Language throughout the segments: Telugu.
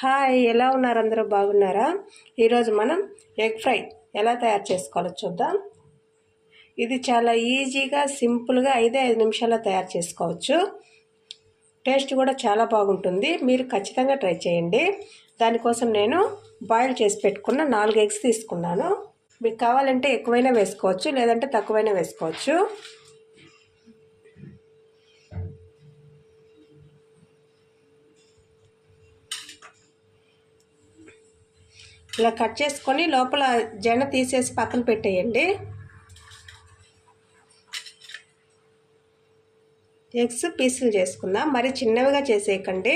హాయ్ ఎలా ఉన్నారు? అందరూ బాగున్నారా? ఈరోజు మనం ఎగ్ ఫ్రై ఎలా తయారు చేసుకోవాలో చూద్దాం. ఇది చాలా ఈజీగా సింపుల్గా ఐదే ఐదు నిమిషాల్లో తయారు చేసుకోవచ్చు. టేస్ట్ కూడా చాలా బాగుంటుంది. మీరు ఖచ్చితంగా ట్రై చేయండి. దానికోసం నేను బాయిల్ చేసి పెట్టుకున్న నాలుగు ఎగ్స్ తీసుకున్నాను. మీకు కావాలంటే ఎక్కువైనా వేసుకోవచ్చు లేదంటే తక్కువైనా వేసుకోవచ్చు. ఇలా కట్ చేసుకొని లోపల జెండ తీసేసి పక్కన పెట్టేయండి. ఎగ్స్ పీసులు చేసుకుందాం. మరి చిన్నవిగా చేసేయకండి.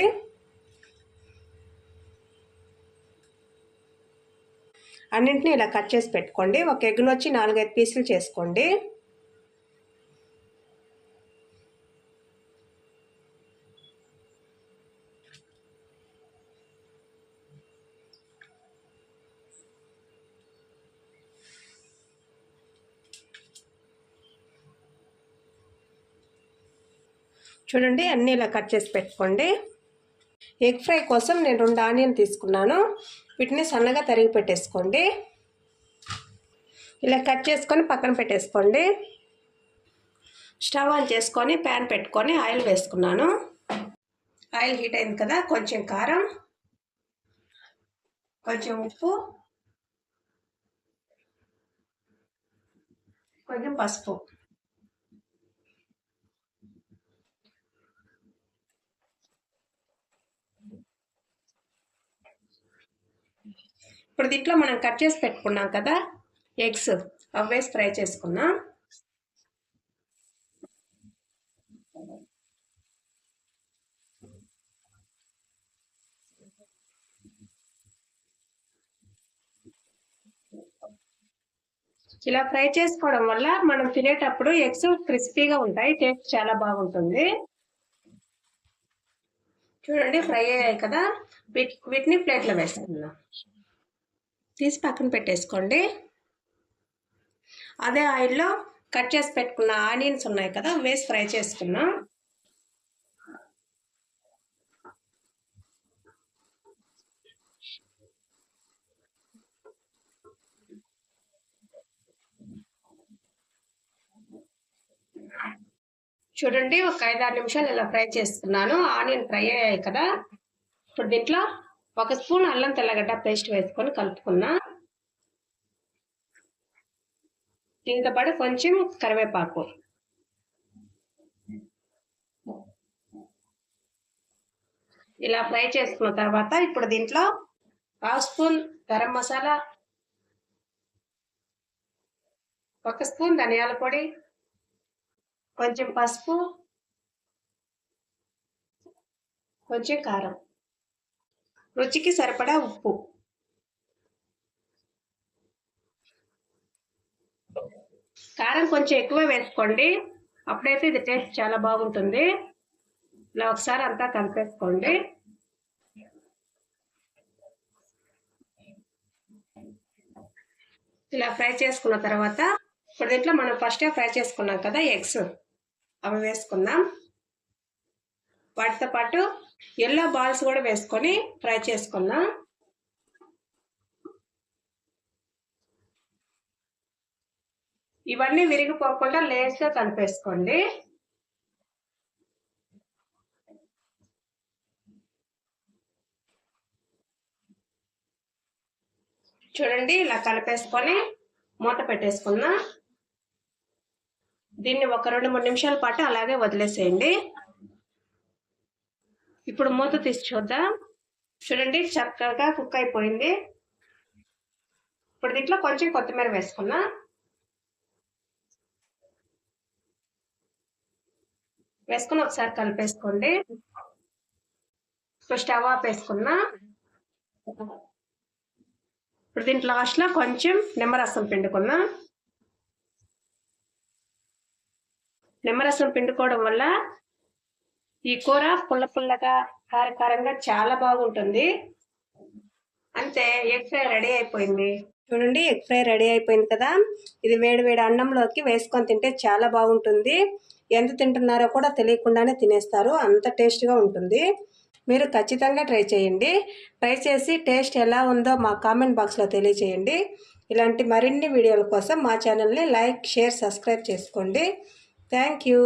అన్నింటినీ ఇలా కట్ చేసి పెట్టుకోండి. ఒక ఎగ్ను వచ్చి నాలుగైదు పీసులు చేసుకోండి. చూడండి అన్నీ ఇలా కట్ చేసి పెట్టుకోండి. ఎగ్ ఫ్రై కోసం నేను రెండు ఆనియన్ తీసుకున్నాను. వీటిని సన్నగా తరిగి పెట్టేసుకోండి. ఇలా కట్ చేసుకొని పక్కన పెట్టేసుకోండి. స్టవ్ ఆన్ చేసుకొని ప్యాన్ పెట్టుకొని ఆయిల్ వేసుకున్నాను. ఆయిల్ హీట్ అయింది కదా కొంచెం కారం కొంచెం ఉప్పు కొంచెం పసుపు. ఇప్పుడు దీంట్లో మనం కట్ చేసి పెట్టుకున్నాం కదా ఎగ్స్. అవి ఫ్రై చేసుకున్నాం ఇలా ఫ్రై చేసుకోవడం వల్ల మనం తినేటప్పుడు ఎగ్స్ క్రిస్పీగా ఉంటాయి టేస్ట్ చాలా బాగుంటుంది. చూడండి ఫ్రై అయ్యాయి కదా. వీటి వీటిని ప్లేట్లో వేసుకుందాం. తీసి పక్కన పెట్టేసుకోండి. అదే ఆయిల్లో కట్ చేసి పెట్టుకున్న ఆనియన్స్ ఉన్నాయి కదా వేసి ఫ్రై చేసుకున్నా చూడండి ఒక ఐదారు నిమిషాలు ఇలా ఫ్రై చేస్తున్నాను ఆనియన్ ఫ్రై అయ్యాయి కదా. ఇప్పుడు దీంట్లో ఒక స్పూన్ అల్లం తెల్లగడ్డ పేస్ట్ వేసుకొని కలుపుకున్నా. దీంతో పాటు కొంచెం కరివేపాకు. ఇలా ఫ్రై చేసుకున్న తర్వాత ఇప్పుడు దీంట్లో హాఫ్ స్పూన్ గరం మసాలా ఒక స్పూన్ ధనియాల పొడి కొంచెం పసుపు కొంచెం కారం. రుచికి సరిపడా ఉప్పు. కారం కొంచెం ఎక్కువ వేసుకోండి. అప్పుడైతే ఇది టేస్ట్ చాలా బాగుంటుంది. ఇలా ఒకసారి అంతా కలిపేసుకోండి. ఇలా ఫ్రై చేసుకున్న తర్వాత ఇప్పుడు దీంట్లో మనం ఫస్టే ఫ్రై చేసుకున్నాం కదా ఎగ్స్. అవి వేసుకుందాం. వాటితో పాటు ఎల్లో బాల్స్ కూడా వేసుకొని ఫ్రై చేసుకుందాం. ఇవన్నీ విరిగిపోకుండా లేస్గా కలిపేసుకోండి. చూడండి ఇలా కలిపేసుకొని మూత పెట్టేసుకుందాం. దీన్ని ఒక రెండు మూడు నిమిషాల పాటు అలాగే వదిలేసేయండి. ఇప్పుడు మూత తీసి చూద్దాం. చూడండి చక్కగా కుక్ అయిపోయింది. ఇప్పుడు దీంట్లో కొంచెం కొత్తిమీర వేసుకున్నా. వేసుకుని ఒకసారి కలిపేసుకోండి. ఇప్పుడు స్టవ్ ఆఫ్ వేసుకున్నా. ఇప్పుడు దీంట్లో లాస్ట్లో కొంచెం నిమ్మరసం పిండుకున్నా. నిమ్మరసం పిండుకోవడం వల్ల ఈ కూర పుల్ల పుల్లగా కారకారంగా చాలా బాగుంటుంది. అంతే ఎగ్ ఫ్రై రెడీ అయిపోయింది. చూడండి ఎగ్ ఫ్రై రెడీ అయిపోయింది కదా. ఇది వేడి వేడి అన్నంలోకి వేసుకొని తింటే చాలా బాగుంటుంది. ఎంత తింటున్నారో కూడా తెలియకుండానే తినేస్తారు. అంత టేస్ట్గా ఉంటుంది. మీరు ఖచ్చితంగా ట్రై చేయండి. ట్రై చేసి టేస్ట్ ఎలా ఉందో మా కామెంట్ బాక్స్లో తెలియచేయండి. ఇలాంటి మరిన్ని వీడియోల కోసం మా ఛానల్ని లైక్ షేర్ సబ్స్క్రైబ్ చేసుకోండి. Thank you.